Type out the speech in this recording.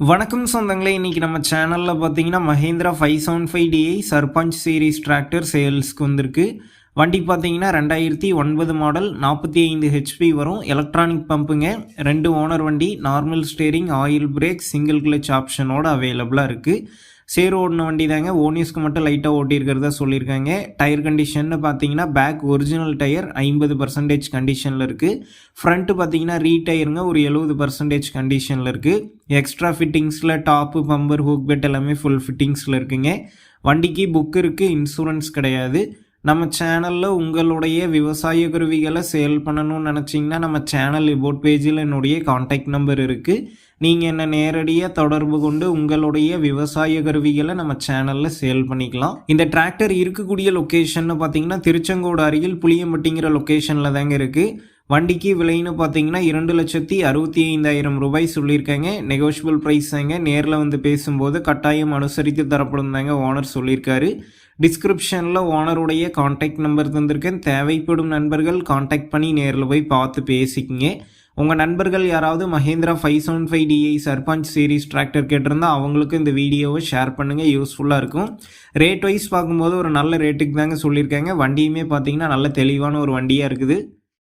வணக்கம் சொந்தங்களே இன்றைக்கி நம்ம சேனலில் பார்த்தீங்கன்னா Mahindra five seven five DI Sarpanch series tractor சேல்ஸ்க்கு வந்திருக்கு. வண்டி பார்த்தீங்கன்னா ரெண்டாயிரத்தி ஒன்பது மாடல் நாற்பத்தி ஐந்து ஹெச்பி வரும். எலக்ட்ரானிக் பம்புங்க ரெண்டு ஓனர் வண்டி normal steering oil brake single clutch ஆப்ஷனோட அவைலபிளாக இருக்குது சேர் ஓடின வண்டி தாங்க ஓனிஸ்க்கு மட்டும் லைட்டாக ஓட்டியிருக்கிறதா சொல்லியிருக்காங்க. டயர் கண்டிஷன்னு பார்த்தீங்கன்னா பேக் ஒரிஜினல் டயர் ஐம்பது பர்சன்டேஜ் கண்டிஷனில் இருக்குது ஃப்ரண்ட்டு பார்த்தீங்கன்னா ரீடயருங்க ஒரு எழுபது பர்சன்டேஜ் கண்டிஷனில் இருக்குது எக்ஸ்ட்ரா ஃபிட்டிங்ஸில் டாப்பு பம்பர் ஹூக் பெட் எல்லாமே ஃபுல் ஃபிட்டிங்ஸில் இருக்குங்க. வண்டிக்கு புக் இருக்குது இன்சூரன்ஸ் கிடையாது. நம்ம சேனலில் உங்களுடைய விவசாய கருவிகளை சேல் பண்ணணும்னு நினச்சிங்கன்னா நம்ம சேனல் ரிபோர்ட் பேஜில் என்னுடைய காண்டாக்ட் நம்பர் இருக்குது நீங்கள் என்ன நேரடியாக தொடர்பு கொண்டு உங்களுடைய விவசாய கருவிகளை நம்ம சேனலில் சேல் பண்ணிக்கலாம். இந்த டிராக்டர் இருக்கக்கூடிய லொக்கேஷன்னு பார்த்தீங்கன்னா திருச்செங்கோடு அருகில் புளியம்பட்டிங்கிற லொக்கேஷனில் தாங்க இருக்குது வண்டிக்கு விலைன்னு பார்த்தீங்கன்னா இரண்டு லட்சத்தி அறுபத்தி ஐந்தாயிரம் ரூபாய் சொல்லியிருக்காங்க. நெகோஷியபிள் ப்ரைஸாங்க நேரில் வந்து பேசும்போது கட்டாயம் அனுசரித்து தரப்படும் தாங்க ஓனர் சொல்லியிருக்காரு. டிஸ்கிரிப்ஷனில் ஓனருடைய காண்டாக்ட் நம்பர் தந்திருக்கேன். தேவைப்படும் நண்பர்கள் காண்டாக்ட் பண்ணி நேரில் போய் பார்த்து பேசிக்கிங்க. உங்கள் நண்பர்கள் யாராவது Mahindra five seven five DI Sarpanch series tractor கேட்டிருந்தா அவங்களுக்கும் இந்த வீடியோவை ஷேர் பண்ணுங்கள் யூஸ்ஃபுல்லாக இருக்கும். ரேட் வைஸ் பார்க்கும்போது ஒரு நல்ல ரேட்டுக்கு தாங்க சொல்லியிருக்காங்க. வண்டியுமே பார்த்தீங்கன்னா நல்ல தெளிவான ஒரு வண்டியாக இருக்குது.